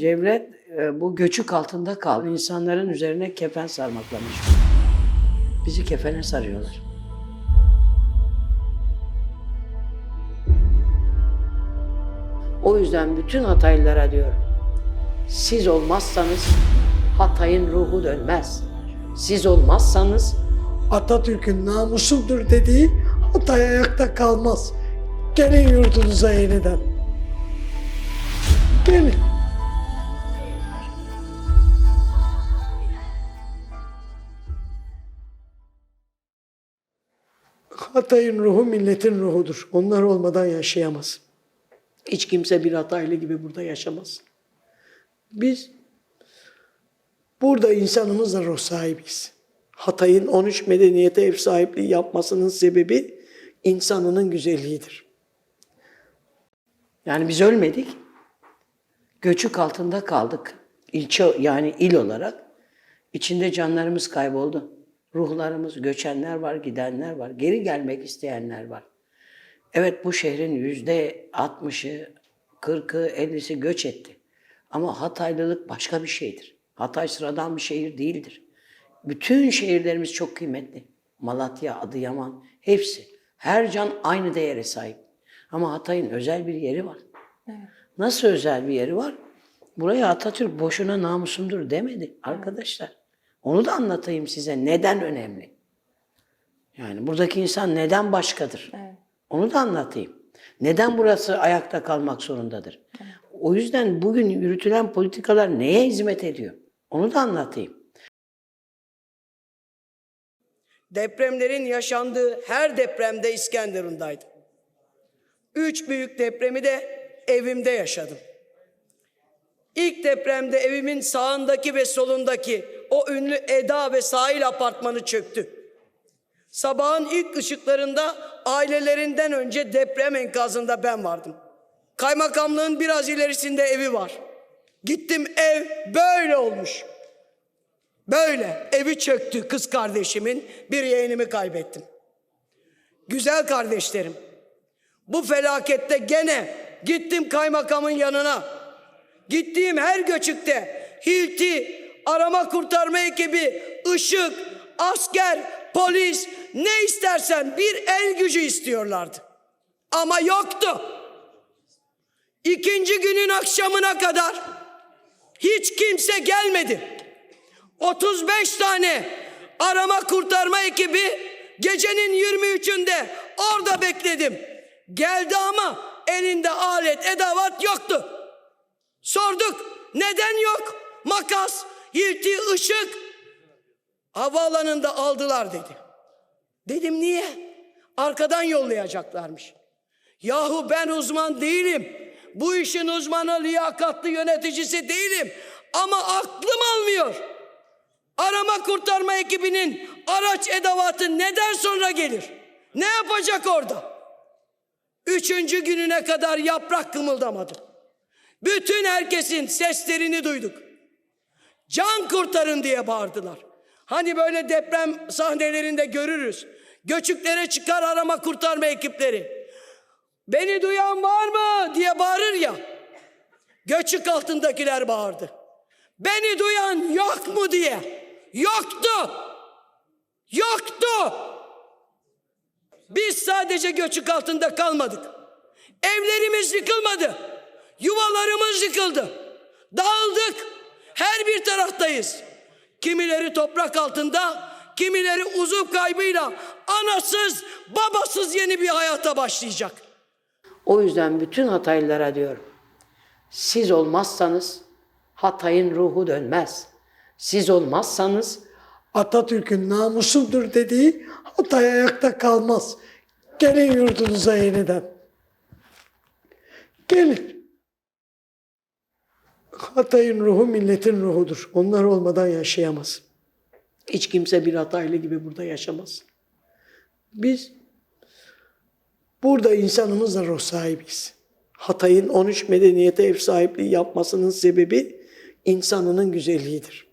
Devlet e, bu göçük altında kaldı. İnsanların üzerine kefen sarmaklamış. Bizi kefene sarıyorlar. O yüzden bütün Hataylılara diyorum. Siz olmazsanız Hatay'ın ruhu dönmez. Siz olmazsanız Atatürk'ün namusumdur dediği Hatay ayakta kalmaz. Gelin yurdunuza yeniden. Gelin. Hatay'ın ruhu milletin ruhudur. Onlar olmadan yaşayamaz. Hiç kimse bir Hataylı gibi burada yaşamaz. Biz burada insanımızla ruh sahibiyiz. Hatay'ın 13 medeniyete ev sahipliği yapmasının sebebi insanının güzelliğidir. yani biz ölmedik. Göçük altında kaldık. İlçe yani il olarak. İçinde canlarımız kayboldu. Ruhlarımız, göçenler var, gidenler var. Geri gelmek isteyenler var. Evet bu şehrin yüzde 60'ı, 40'ı, 50'si göç etti. Ama Hataylılık başka bir şeydir. Hatay sıradan bir şehir değildir. Bütün şehirlerimiz çok kıymetli. Malatya, Adıyaman, hepsi. Her can aynı değere sahip. Ama Hatay'ın özel bir yeri var. Nasıl özel bir yeri var? Buraya Atatürk boşuna namusumdur demedi arkadaşlar. Onu da anlatayım size. Neden önemli? Yani buradaki insan neden başkadır? Onu da anlatayım. Neden burası ayakta kalmak zorundadır? O yüzden bugün yürütülen politikalar neye hizmet ediyor? Onu da anlatayım. Depremlerin yaşandığı her depremde İskenderun'daydım. Üç büyük depremi de evimde yaşadım. İlk depremde evimin sağındaki ve solundaki o ünlü Eda ve Sahil apartmanı çöktü. Sabahın ilk ışıklarında ailelerinden önce deprem enkazında ben vardım. Kaymakamlığın biraz ilerisinde evi var. Gittim ev böyle olmuş. Böyle evi çöktü kız kardeşimin bir yeğenimi kaybettim. Güzel kardeşlerim bu felakette gene gittim kaymakamın yanına. Gittiğim her göçükte hilti, arama kurtarma ekibi, ışık, asker, polis ne istersen bir el gücü istiyorlardı. Ama yoktu. İkinci günün akşamına kadar hiç kimse gelmedi. 35 tane arama kurtarma ekibi gecenin 23'ünde orada bekledim. Geldi ama elinde alet edevat yoktu. Sorduk neden yok? Makas, hilti, ışık. Havaalanında aldılar dedi. Dedim niye? Arkadan yollayacaklarmış. Yahu ben uzman değilim. Bu işin uzmanı, liyakatlı yöneticisi değilim. Ama aklım almıyor. Arama kurtarma ekibinin araç edevatı neden sonra gelir? Ne yapacak orada? Üçüncü gününe kadar yaprak kımıldamadı. Bütün herkesin seslerini duyduk. Can kurtarın diye bağırdılar. Hani böyle deprem sahnelerinde görürüz. Göçüklere çıkar arama kurtarma ekipleri. Beni duyan var mı diye bağırır ya. Göçük altındakiler bağırdı. Beni duyan yok mu diye. Yoktu. Yoktu. Biz sadece göçük altında kalmadık. Evlerimiz yıkılmadı. Yuvalarımız yıkıldı. Dağıldık. Her bir taraftayız. Kimileri toprak altında, kimileri uzuv kaybıyla anasız, babasız yeni bir hayata başlayacak. O yüzden bütün Hataylılara diyorum. Siz olmazsanız Hatay'ın ruhu dönmez. Siz olmazsanız Atatürk'ün namusumdur dediği Hatay ayakta kalmaz. Gelin yurdunuza yeniden. Gelin. Hatay'ın ruhu milletin ruhudur. Onlar olmadan yaşayamaz. Hiç kimse bir Hataylı gibi burada yaşamaz. Biz burada insanımızla ruh sahibiyiz. Hatay'ın 13 medeniyete ev sahipliği yapmasının sebebi insanının güzelliğidir.